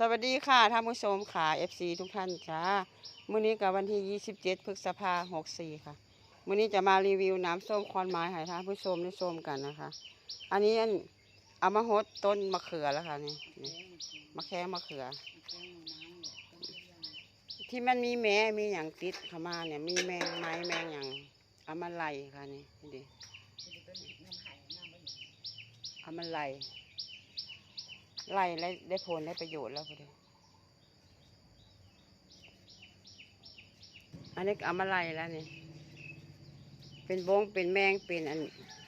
สวัสดีค่ะท่านผู้ชมค่ะ FC ทุกท่านจ้ามื้อนี้กับวันที่ 27 พฤษภาคม64ค่ะมื้อนี้จะมารีวิวน้ำส้มคอนไม้ให้ท่านผู้ชมได้ชมกันนะคะ อันนี้อันเอามาฮดต้นมะเขือแล้วค่ะนี่นี่มะแข้งมะเขือ ที่มันมีแม่มีอย่างติดเข้ามาเนี่ยมีแมงไม้แมงอย่างเอามาไล่ค่ะนี่นี่ดิเอามาไล่ ไล่แล้วได้ผลได้ประโยชน์แล้วพอดีอันนี้เอามาไล่แล้วนี่ เป็นบงเป็นแมงเป็นอัน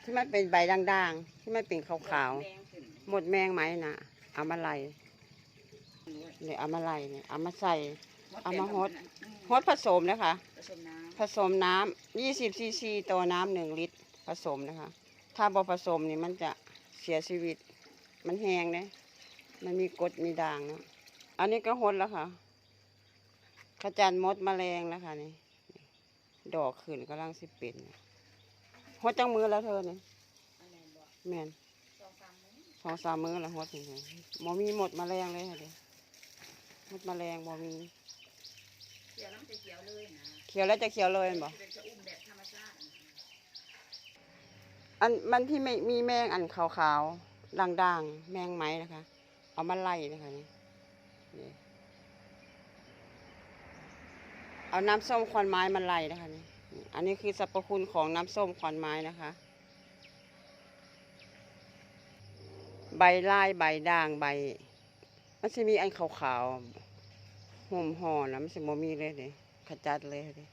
ที่มันเป็นใบด่างๆ ที่มันเป็นขาวๆ หมดแมงไหมนะเอามาไล่เนี่ยเอามาไล่เนี่ยเอามาใส่เอามาฮดฮดผสมนะคะ ผสมน้ผสมน้ำ20ซีซีต่อน้ำหนึ่งลิตร ผสมนะคะ ถ้าบ่ผสมนี่มันจะเสียชีวิต มันแห้งเนี่ย มันมีกรดมีด่างเนาะอันนี้ก็ฮดแล้วค่ะ ขจัดมดแมลงแล้วค่ะนี่ ดอกขึ้นกำลังสิเป็นฮดจังมือแล้วเธอนี่ำอะไรบอกแม่นสองสามมื้อสองสามมือแล้วฮดถึงเลยบ่มีหมดแมลงเลยค่ะเดี๋ยวหมดแมลงบ่มีเขียวน้ำจะเขียวเลยนะเขียวแล้วจะเขียวเลยแม่นบ่เป็นชะอุ่มแบบธรรมชาติอะนะอันมันที่ไม่มีแมงอันขาวๆด่างๆแมงไหมนะคะ เอามาไล่นะคะนี่เอาน้ำส้มควันไม้มาไล่นะคะนี่อันนี้คือสรรพคุณของน้ำส้มควันไม้นะคะ ใบลายใบด่างใบ มันจะมีอันขาวๆห่มห่อนะมันจะโมมีเลยเลยขจัดเลยเลย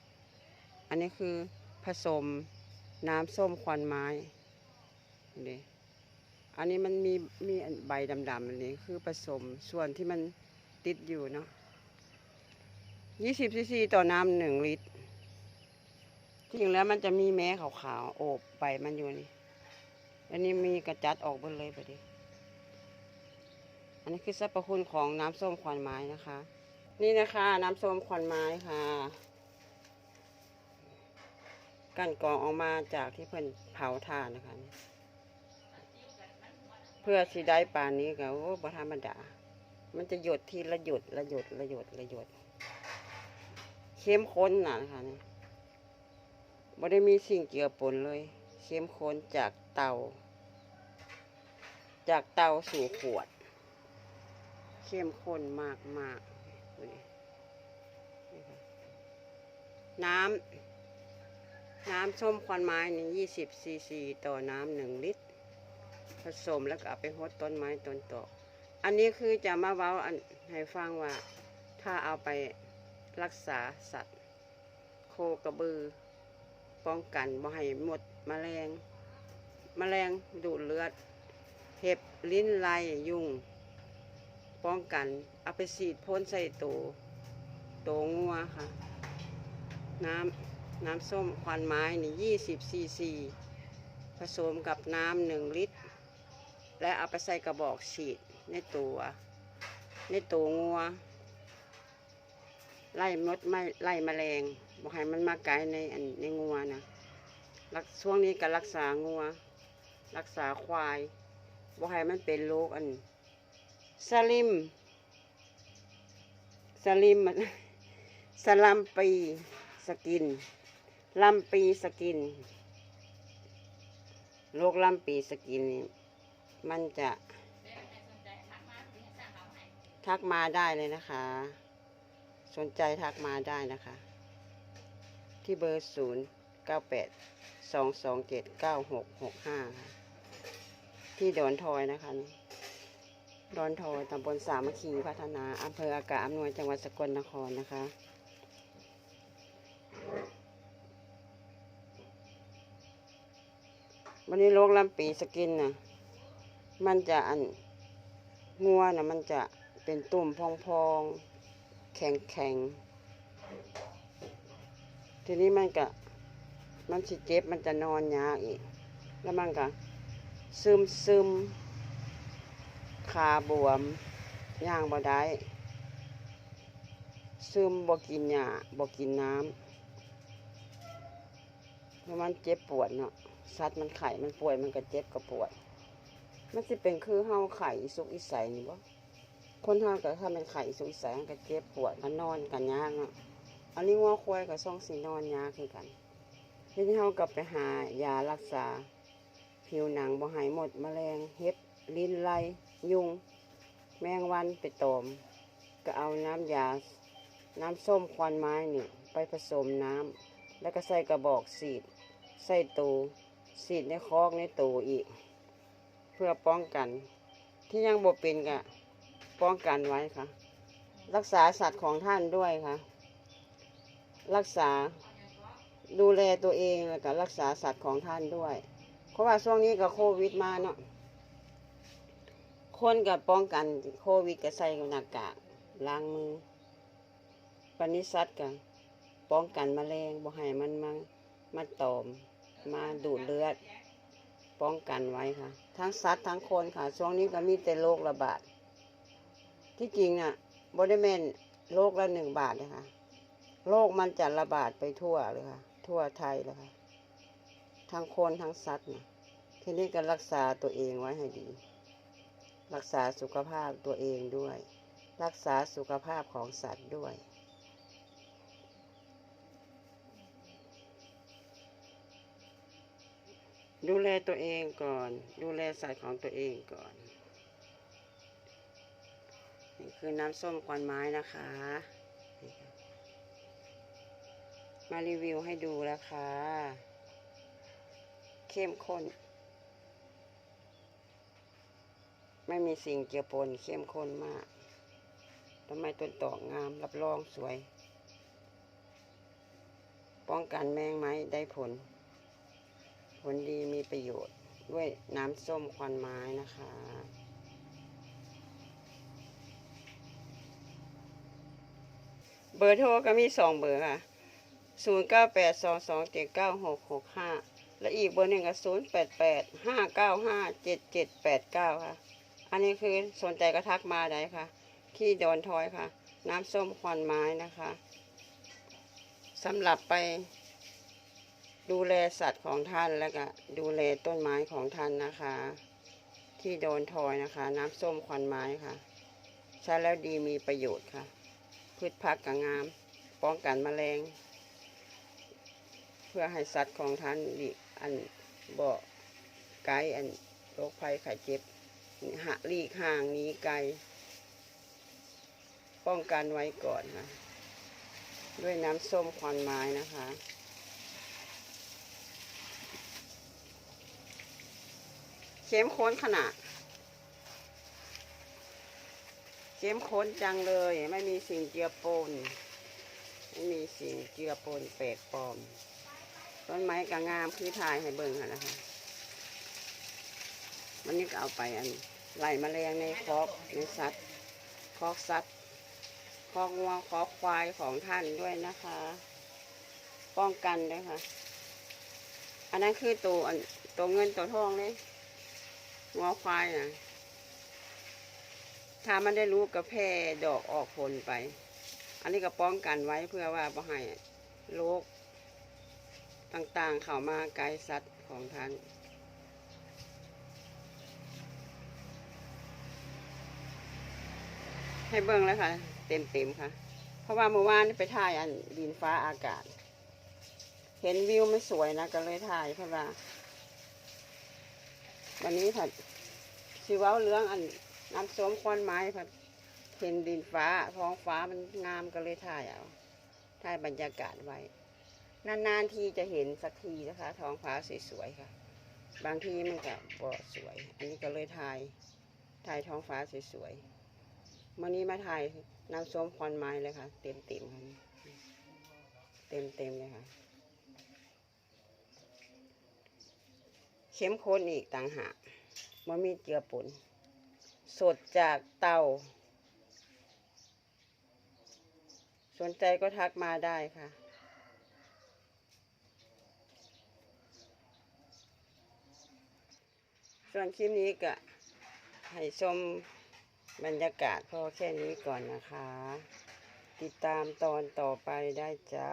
อันนี้คือผสมน้ำส้มควันไม้นี่ อันนี้มันมีมีใบดำๆอันนี้คือผสมส่วนที่มันติดอยู่เนาะยี่สิบซีซีต่อน้ำหนึ่งลิตรที่จริงแล้วมันจะมีแม้ขาวๆโอบใบมันอยู่นี่ อันนี้มีกระจัดออกหมดเลยพอดีอันนี้คือสรรพคุณของน้ำส้มควันไม้นะคะ นี่นะคะน้ำส้มควันไม้ค่ะกันกรองออกมาจากที่เพิ่นเผาถ่านนะคะ พื่อสิได้ป่านนี้ก็โอ้บธรรมดา มันจะหยดทีละหยดละหยดละหยดละหยดเข้มข้นนะนะคะนี่บ่ได้มีสิ่งเกี่ยวปนเลย เข้มข้นจากเตา จากเตาสู่ขวด เข้มข้นมากมากน้ำน้ำส้มควันไม้นี่ยี่สิบซีซีต่อน้ำหนึ่งลิตร สมแล้วก็เอาไปหดต้นไม้ต้นต่ออันนี้คือจะมาเว้าอันให้ฟังว่า ถ้าเอาไปรักษาสัตว์ โคกระบือ ป้องกันบ่ให้หมดแมลงแมลงดูดเลือด เห็บลิ้นไลยุง ป้องกัน เอาไปฉีดพ่นใส่โตโตงัวค่ะ น้ำน้ำส้มควันไม้นี่ยี่สิบซีซีผสมกับน้ำหนึ่งลิตร และเอาไปใส่กระบอกฉีดในตัว ในตัวงัว ไล่มดไม่ไล่แมลงบอกให้มันมาไกลในอันในงัวนะรักช่วงนี้ก็รักษางัว รักษาควายบอกให้มันเป็นโรคอันสลิมสลิมมันสลัมปีสกินลำปีสกินโรคลำปีสกินนี่ มันจะทักมาได้เลยนะคะ สนใจทักมาได้นะคะ ที่เบอร์ศูนย์เก้าแปดสองสองเจ็ดเก้าหกหกห้าที่ดอนทอยนะคะดอนทอยตำบลสามัคคีพัฒนาอำเภออากาศอำนวยจังหวัดสกลนครนะคะวันนี้โรคลำปีสกินนะ มันจะอันงัวนะมันจะเป็นตุ่มพองๆ แข็งแข็งๆทีนี้มันก็มันสิเจ็บมันจะนอนยากอีก แล้วมันก็ซึมซึมขาบวมย่างบ่ได้ซึมบ่กินหญ้าบ่กินน้ำแล้วมันเจ็บปวดเนาะสัตว์มันไข่มันป่วยมันก็เจ็บก็ปวด มันสิเป็นคือเฮาไข่สุกอีใสนี่บ่คนเฮาก็ถ้ามันไข่สูงแสงก็เจ็บปวดก็นอนกันยากเนาะอันนี้งัวควายก็ส่องสีนอนยากคือกันทีนี้เฮาก็ไปหายารักษา ผิวหนังบ่หายหมดแมลงเห็บลิ้นไลยุง แมงวันไปตอม ก็เอาน้ำยา น้ำส้มควันไม้นี่ ไปผสมน้ำแล้วก็ใส่กระบอกสีด ใส่ตู สีดในคอกในตูอีก เพื่อป้องกัน ที่ยังบ่เป็นก็ป้องกันไว้ค่ะ รักษาสัตว์ของท่านด้วยค่ะ รักษาดูแลตัวเองแล้วก็รักษาสัตว์ของท่านด้วย เพราะว่าช่วงนี้ก็โควิดมาเนาะคนกับป้องกันโควิดก็ใส่หน้ากากล้างมือปณิสัตกันป้องกันแมลงบ่ให้มันมามาตอม มาดูดเลือด ป้องกันไว้ค่ะ ทั้งสัตว์ทั้งคนค่ะ ช่วงนี้ก็มีแต่โรคระบาด ที่จริงน่ะบริเวณโรคละหนึ่งบาทเลยค่ะโรคมันจะระบาดไปทั่วเลยค่ะ ทั่วไทยเลยค่ะ ทั้งคนทั้งสัตว์นะทีนี้ก็รักษาตัวเองไว้ให้ดี รักษาสุขภาพตัวเองด้วย รักษาสุขภาพของสัตว์ด้วย ดูแลตัวเองก่อน ดูแลสัตว์ของตัวเองก่อน นี่คือน้ำส้มควันไม้นะคะ มารีวิวให้ดูแล้วค่ะ เข้มข้น ไม่มีสิ่งเกี่ยวปนเข้มข้นมากทำไมต้นตอกงามรับรองสวย ป้องกันแมงไม้ได้ผล ลดีมีประโยชน์ด้วยน้ำส้มควันไม้นะคะ เบอร์โทรก็มีสองเบอร์ค่ะศูนย์เก้าแปดสองสองเจ็ดเก้าหกหกห้าและอีกเบอร์หนึ่งก็ศูนย์แปดแปดห้าเก้าห้าเจ็ดเจ็ดแปดเก้าค่ะ อันนี้คือสนใจก็ทักมาได้ค่ะ ที่ดอนทอยค่ะ น้ำส้มควันไม้นะคะสำหรับไป ดูแลสัตว์ของท่านแล้วก็ดูแลต้นไม้ของท่านนะคะ ที่โดนทอยนะคะ น้ำส้มควันไม้ค่ะ ใช้แล้วดีมีประโยชน์ค่ะ พืชผักกับงาม ป้องกันแมลง เพื่อให้สัตว์ของท่านอันบ่ไกลอันโรคภัยไข้เจ็บหะหลีกห่างหนี้ไกล ป้องกันไว้ก่อนค่ะ ด้วยน้ำส้มควันไม้นะคะ เข้มข้นขนาด เข้มข้นจังเลย ไม่มีสิ่งเจือปน ไม่มีสิ่งเจือปนแปลกปลอม ต้นไม้ก็งามคือถ่ายให้เบิ่งค่ะนะคะวันนี้ก็เอาไปอันไหล่แมลงในคอกในสัตว์คอกสัตว์คอกงัวคอกควายของท่านด้วยนะคะ ป้องกันด้วยค่ะ อันนั้นคือตัวตัวเงินตัวทองเลย งัวควายนะถ้ามันได้รู้กระแพร่ดอกออกผลไป อันนี้ก็ป้องกันไว้เพื่อว่าบ่ให้โรคต่างๆเข้ามาไกลสัตว์ของท่านให้เบิ่งแล้วค่ะ เต็มๆค่ะ เพราะว่าเมื่อวานไปถ่ายอันดินฟ้าอากาศ เห็นวิวมันสวยนะก็เลยถ่ายเพราะว่า วันนี้ผัด สิว้าเรื่องอันน้ำสมควันไม้ผัดเห็นดินฟ้าท้องฟ้ามันงามก็เลยถ่ายเอาถ่ายบรรยากาศไว้ นานๆทีจะเห็นสักทีนะคะ ท้องฟ้าสวยๆค่ะ บางทีมันก็บ่สวย อันนี้ก็เลยถ่ายถ่ายท้องฟ้าสวยๆวันนี้มาถ่ายน้ำส้มควันไม้เลยค่ะ เต็มๆค่ะเต็มๆเลยค่ะเข้มข้นอีกต่างหาก มันมีเจือปนสดจากเตา สนใจก็ทักมาได้ค่ะส่วนคลิปนี้ก็ให้ชมบรรยากาศพอแค่นี้ก่อนนะคะ ติดตามตอนต่อไปได้จ้า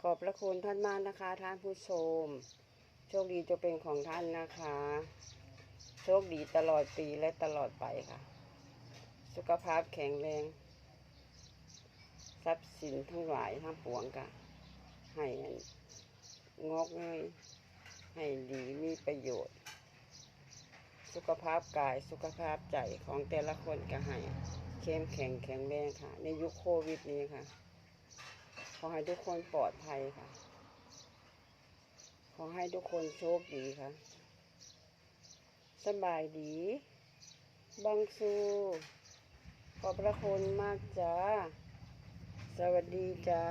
ขอบพระคุณท่านมากนะคะ ท่านผู้ชม โชคดีจะเป็นของท่านนะคะ โชคดีตลอดปีและตลอดไปค่ะ สุขภาพแข็งแรง ทรัพย์สินทั้งหลายทั้งปวงกะให้งอกเงยให้ดีมีประโยชน์ สุขภาพกายสุขภาพใจของแต่ละคนก็ให้เข้มแข็งแข็งแรงค่ะ ในยุคโควิดนี้ค่ะ ขอให้ทุกคนปลอดภัยค่ะ ขอให้ทุกคนโชคดีค่ะ สบายดี บังซูขอบพระคุณมากจ้า สวัสดีจ้า